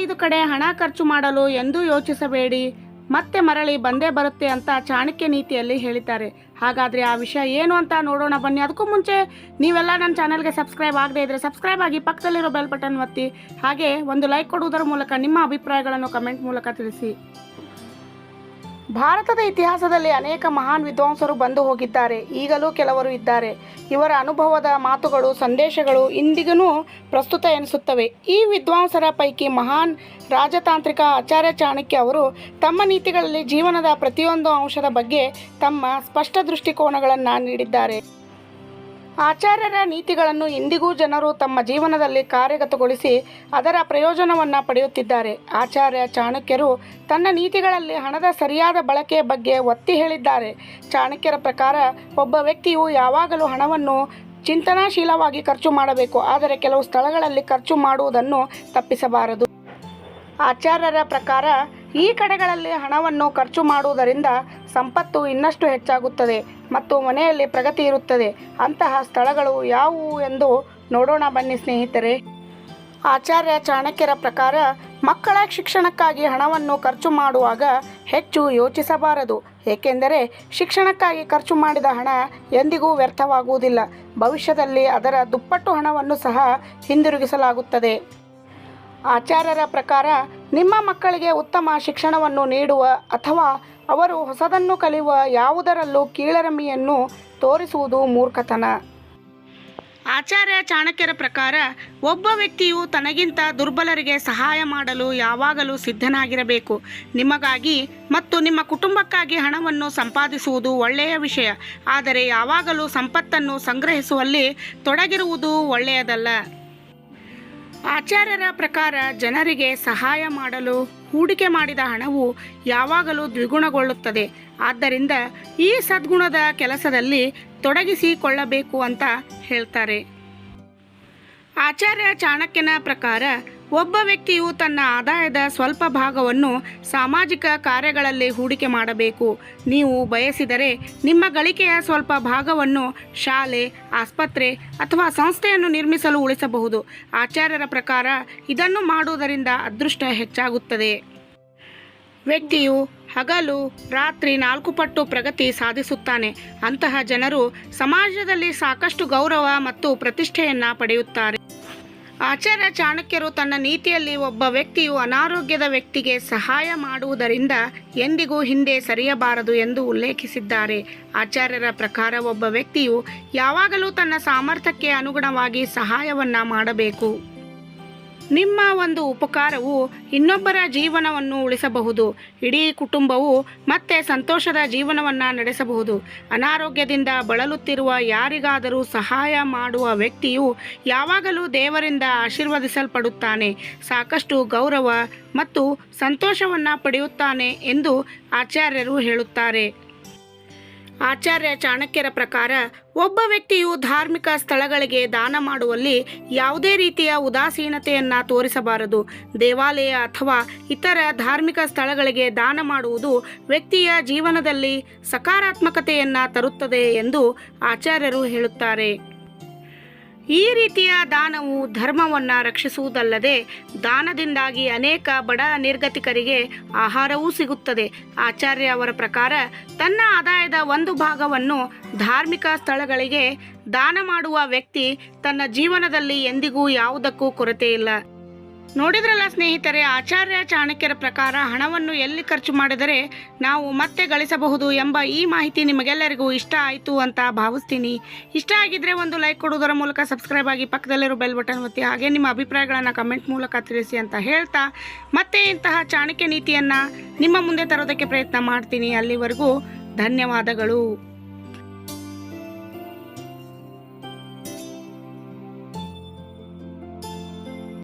ಐದು ಕಡೆ ಹಣ ಖರ್ಚು ಮಾಡಲು ಎಂದೂ ಯೋಚಿಸಬೇಡಿ. ಮತ್ತೆ ಮರಳಿ ಬಂದೇ ಬರುತ್ತೆ ಅಂತ ಚಾಣಕ್ಯ ನೀತಿಯಲ್ಲಿ ಹೇಳಿದ್ದಾರೆ. ಹಾಗಾದರೆ ಆ ವಿಷಯ ಏನು ಅಂತ ನೋಡೋಣ ಬನ್ನಿ. ಅದಕ್ಕೂ ಮುಂಚೆ ನೀವೆಲ್ಲ ನನ್ನ ಚಾನಲ್ಗೆ ಸಬ್ಸ್ಕ್ರೈಬ್ ಆಗದೇ ಇದ್ದರೆ ಸಬ್ಸ್ಕ್ರೈಬ್ ಆಗಿ ಪಕ್ಕದಲ್ಲಿರೋ ಬೆಲ್ ಬಟನ್ ಒತ್ತಿ. ಹಾಗೆ ಒಂದು ಲೈಕ್ ಕೊಡುವುದರ ಮೂಲಕ ನಿಮ್ಮ ಅಭಿಪ್ರಾಯಗಳನ್ನು ಕಮೆಂಟ್ ಮೂಲಕ ತಿಳಿಸಿ. ಭಾರತದ ಇತಿಹಾಸದಲ್ಲಿ ಅನೇಕ ಮಹಾನ್ ವಿದ್ವಾಂಸರು ಬಂದು ಹೋಗಿದ್ದಾರೆ. ಈಗಲೂ ಕೆಲವರು ಇದ್ದಾರೆ. ಇವರ ಅನುಭವದ ಮಾತುಗಳು, ಸಂದೇಶಗಳು ಇಂದಿಗೂ ಪ್ರಸ್ತುತ ಎನಿಸುತ್ತವೆ. ಈ ವಿದ್ವಾಂಸರ ಪೈಕಿ ಮಹಾನ್ ರಾಜತಾಂತ್ರಿಕ ಆಚಾರ್ಯ ಚಾಣಕ್ಯ ಅವರು ತಮ್ಮ ನೀತಿಗಳಲ್ಲಿ ಜೀವನದ ಪ್ರತಿಯೊಂದು ಅಂಶದ ಬಗ್ಗೆ ತಮ್ಮ ಸ್ಪಷ್ಟ ದೃಷ್ಟಿಕೋನಗಳನ್ನು ನೀಡಿದ್ದಾರೆ. ಆಚಾರ್ಯರ ನೀತಿಗಳನ್ನು ಇಂದಿಗೂ ಜನರು ತಮ್ಮ ಜೀವನದಲ್ಲಿ ಕಾರ್ಯಗತಗೊಳಿಸಿ ಅದರ ಪ್ರಯೋಜನವನ್ನು ಪಡೆಯುತ್ತಿದ್ದಾರೆ. ಆಚಾರ್ಯ ಚಾಣಕ್ಯರು ತನ್ನ ನೀತಿಗಳಲ್ಲಿ ಹಣದ ಸರಿಯಾದ ಬಳಕೆಯ ಬಗ್ಗೆ ಒತ್ತಿ ಹೇಳಿದ್ದಾರೆ. ಚಾಣಕ್ಯರ ಪ್ರಕಾರ ಒಬ್ಬ ವ್ಯಕ್ತಿಯು ಯಾವಾಗಲೂ ಹಣವನ್ನು ಚಿಂತನಾಶೀಲವಾಗಿ ಖರ್ಚು ಮಾಡಬೇಕು. ಆದರೆ ಕೆಲವು ಸ್ಥಳಗಳಲ್ಲಿ ಖರ್ಚು ಮಾಡುವುದನ್ನು ತಪ್ಪಿಸಬಾರದು. ಆಚಾರ್ಯರ ಪ್ರಕಾರ ಈ ಕಡೆಗಳಲ್ಲಿ ಹಣವನ್ನು ಖರ್ಚು ಮಾಡುವುದರಿಂದ ಸಂಪತ್ತು ಇನ್ನಷ್ಟು ಹೆಚ್ಚಾಗುತ್ತದೆ ಮತ್ತು ಮನೆಯಲ್ಲಿ ಪ್ರಗತಿ ಇರುತ್ತದೆ. ಅಂತಹ ಸ್ಥಳಗಳು ಯಾವುವು ಎಂದು ನೋಡೋಣ ಬನ್ನಿ ಸ್ನೇಹಿತರೆ. ಆಚಾರ್ಯ ಚಾಣಕ್ಯರ ಪ್ರಕಾರ ಮಕ್ಕಳ ಶಿಕ್ಷಣಕ್ಕಾಗಿ ಹಣವನ್ನು ಖರ್ಚು ಮಾಡುವಾಗ ಹೆಚ್ಚು ಯೋಚಿಸಬಾರದು. ಏಕೆಂದರೆ ಶಿಕ್ಷಣಕ್ಕಾಗಿ ಖರ್ಚು ಮಾಡಿದ ಹಣ ಎಂದಿಗೂ ವ್ಯರ್ಥವಾಗುವುದಿಲ್ಲ. ಭವಿಷ್ಯದಲ್ಲಿ ಅದರ ದುಪ್ಪಟ್ಟು ಹಣವನ್ನು ಸಹ ಹಿಂದಿರುಗಿಸಲಾಗುತ್ತದೆ. ಆಚಾರ್ಯರ ಪ್ರಕಾರ ನಿಮ್ಮ ಮಕ್ಕಳಿಗೆ ಉತ್ತಮ ಶಿಕ್ಷಣವನ್ನು ನೀಡುವ ಅಥವಾ ಅವರು ಹೊಸದನ್ನು ಕಲಿಯುವ ಯಾವುದರಲ್ಲೂ ಕೀಳರಮಿಯನ್ನು ತೋರಿಸುವುದು ಮೂರ್ಖತನ. ಆಚಾರ್ಯ ಚಾಣಕ್ಯರ ಪ್ರಕಾರ ಒಬ್ಬ ವ್ಯಕ್ತಿಯು ತನಗಿಂತ ದುರ್ಬಲರಿಗೆ ಸಹಾಯ ಮಾಡಲು ಯಾವಾಗಲೂ ಸಿದ್ಧನಾಗಿರಬೇಕು. ನಿಮಗಾಗಿ ಮತ್ತು ನಿಮ್ಮ ಕುಟುಂಬಕ್ಕಾಗಿ ಹಣವನ್ನು ಸಂಪಾದಿಸುವುದು ಒಳ್ಳೆಯ ವಿಷಯ. ಆದರೆ ಯಾವಾಗಲೂ ಸಂಪತ್ತನ್ನು ಸಂಗ್ರಹಿಸುವಲ್ಲಿ ತೊಡಗಿರುವುದು ಒಳ್ಳೆಯದಲ್ಲ. ಆಚಾರ್ಯರ ಪ್ರಕಾರ ಜನರಿಗೆ ಸಹಾಯ ಮಾಡಲು ಹೂಡಿಕೆ ಮಾಡಿದ ಹಣವು ಯಾವಾಗಲೂ ದ್ವಿಗುಣಗೊಳ್ಳುತ್ತದೆ. ಆದ್ದರಿಂದ ಈ ಸದ್ಗುಣದ ಕೆಲಸದಲ್ಲಿ ತೊಡಗಿಸಿಕೊಳ್ಳಬೇಕು ಅಂತ ಹೇಳ್ತಾರೆ. ಆಚಾರ್ಯ ಚಾಣಕ್ಯನ ಪ್ರಕಾರ ಒಬ್ಬ ವ್ಯಕ್ತಿಯು ತನ್ನ ಆದಾಯದ ಸ್ವಲ್ಪ ಭಾಗವನ್ನು ಸಾಮಾಜಿಕ ಕಾರ್ಯಗಳಲ್ಲಿ ಹೂಡಿಕೆ ಮಾಡಬೇಕು. ನೀವು ಬಯಸಿದರೆ ನಿಮ್ಮ ಗಳಿಕೆಯ ಸ್ವಲ್ಪ ಭಾಗವನ್ನು ಶಾಲೆ, ಆಸ್ಪತ್ರೆ ಅಥವಾ ಸಂಸ್ಥೆಯನ್ನು ನಿರ್ಮಿಸಲು ಉಳಿಸಬಹುದು. ಆಚಾರ್ಯರ ಪ್ರಕಾರ ಇದನ್ನು ಮಾಡುವುದರಿಂದ ಅದೃಷ್ಟ ಹೆಚ್ಚಾಗುತ್ತದೆ. ವ್ಯಕ್ತಿಯು ಹಗಲು, ರಾತ್ರಿ ನಾಲ್ಕು ಪಟ್ಟು ಪ್ರಗತಿ ಸಾಧಿಸುತ್ತಾನೆ. ಅಂತಹ ಜನರು ಸಮಾಜದಲ್ಲಿ ಸಾಕಷ್ಟು ಗೌರವ ಮತ್ತು ಪ್ರತಿಷ್ಠೆಯನ್ನು ಪಡೆಯುತ್ತಾರೆ. ಆಚಾರ್ಯ ಚಾಣಕ್ಯರು ತನ್ನ ನೀತಿಯಲ್ಲಿ ಒಬ್ಬ ವ್ಯಕ್ತಿಯು ಅನಾರೋಗ್ಯದ ವ್ಯಕ್ತಿಗೆ ಸಹಾಯ ಮಾಡುವುದರಿಂದ ಎಂದಿಗೂ ಹಿಂದೆ ಸರಿಯಬಾರದು ಎಂದು ಉಲ್ಲೇಖಿಸಿದ್ದಾರೆ. ಆಚಾರ್ಯರ ಪ್ರಕಾರ ಒಬ್ಬ ವ್ಯಕ್ತಿಯು ಯಾವಾಗಲೂ ತನ್ನ ಸಾಮರ್ಥ್ಯಕ್ಕೆ ಅನುಗುಣವಾಗಿ ಸಹಾಯವನ್ನು ಮಾಡಬೇಕು. ನಿಮ್ಮ ಒಂದು ಉಪಕಾರವು ಇನ್ನೊಬ್ಬರ ಜೀವನವನ್ನು ಉಳಿಸಬಹುದು. ಇಡೀ ಕುಟುಂಬವು ಮತ್ತೆ ಸಂತೋಷದ ಜೀವನವನ್ನು ನಡೆಸಬಹುದು. ಅನಾರೋಗ್ಯದಿಂದ ಬಳಲುತ್ತಿರುವ ಯಾರಿಗಾದರೂ ಸಹಾಯ ಮಾಡುವ ವ್ಯಕ್ತಿಯು ಯಾವಾಗಲೂ ದೇವರಿಂದ ಆಶೀರ್ವದಿಸಲ್ಪಡುತ್ತಾನೆ. ಸಾಕಷ್ಟು ಗೌರವ ಮತ್ತು ಸಂತೋಷವನ್ನು ಪಡೆಯುತ್ತಾನೆ ಎಂದು ಆಚಾರ್ಯರು ಹೇಳುತ್ತಾರೆ. ಆಚಾರ್ಯ ಚಾಣಕ್ಯರ ಪ್ರಕಾರ ಒಬ್ಬ ವ್ಯಕ್ತಿಯು ಧಾರ್ಮಿಕ ಸ್ಥಳಗಳಿಗೆ ದಾನ ಮಾಡುವಲ್ಲಿ ಯಾವುದೇ ರೀತಿಯ ಉದಾಸೀನತೆಯನ್ನು ತೋರಿಸಬಾರದು. ದೇವಾಲಯ ಅಥವಾ ಇತರ ಧಾರ್ಮಿಕ ಸ್ಥಳಗಳಿಗೆ ದಾನ ಮಾಡುವುದು ವ್ಯಕ್ತಿಯ ಜೀವನದಲ್ಲಿ ಸಕಾರಾತ್ಮಕತೆಯನ್ನು ತರುತ್ತದೆ ಎಂದು ಆಚಾರ್ಯರು ಹೇಳುತ್ತಾರೆ. ಈ ರೀತಿಯ ದಾನವು ಧರ್ಮವನ್ನು ರಕ್ಷಿಸುವುದಲ್ಲದೆ ದಾನದಿಂದಾಗಿ ಅನೇಕ ಬಡ ನಿರ್ಗತಿಕರಿಗೆ ಆಹಾರವೂ ಸಿಗುತ್ತದೆ. ಆಚಾರ್ಯ ಅವರ ಪ್ರಕಾರ ತನ್ನ ಆದಾಯದ ಒಂದು ಭಾಗವನ್ನು ಧಾರ್ಮಿಕ ಸ್ಥಳಗಳಿಗೆ ದಾನ ಮಾಡುವ ವ್ಯಕ್ತಿ ತನ್ನ ಜೀವನದಲ್ಲಿ ಎಂದಿಗೂ ಯಾವುದಕ್ಕೂ ಕೊರತೆ ಇಲ್ಲ. ನೋಡಿದ್ರಲ್ಲ ಸ್ನೇಹಿತರೆ, ಆಚಾರ್ಯ ಚಾಣಕ್ಯರ ಪ್ರಕಾರ ಹಣವನ್ನು ಎಲ್ಲಿ ಖರ್ಚು ಮಾಡಿದರೆ ನಾವು ಮತ್ತೆ ಗಳಿಸಬಹುದು ಎಂಬ ಈ ಮಾಹಿತಿ ನಿಮಗೆಲ್ಲರಿಗೂ ಇಷ್ಟ ಆಯಿತು ಅಂತ ಭಾವಿಸ್ತೀನಿ. ಇಷ್ಟ ಆಗಿದ್ರೆ ಒಂದು ಲೈಕ್ ಕೊಡುವುದರ ಮೂಲಕ ಸಬ್ಸ್ಕ್ರೈಬ್ ಆಗಿ ಪಕ್ಕದಲ್ಲಿರೋ ಬೆಲ್ ಬಟನ್ ಒತ್ತಿ, ಹಾಗೆ ನಿಮ್ಮ ಅಭಿಪ್ರಾಯಗಳನ್ನು ಕಮೆಂಟ್ ಮೂಲಕ ತಿಳಿಸಿ ಅಂತ ಹೇಳ್ತಾ, ಮತ್ತೆ ಇಂತಹ ಚಾಣಕ್ಯ ನೀತಿಯನ್ನು ನಿಮ್ಮ ಮುಂದೆ ತರೋದಕ್ಕೆ ಪ್ರಯತ್ನ ಮಾಡ್ತೀನಿ. ಅಲ್ಲಿವರೆಗೂ ಧನ್ಯವಾದಗಳು.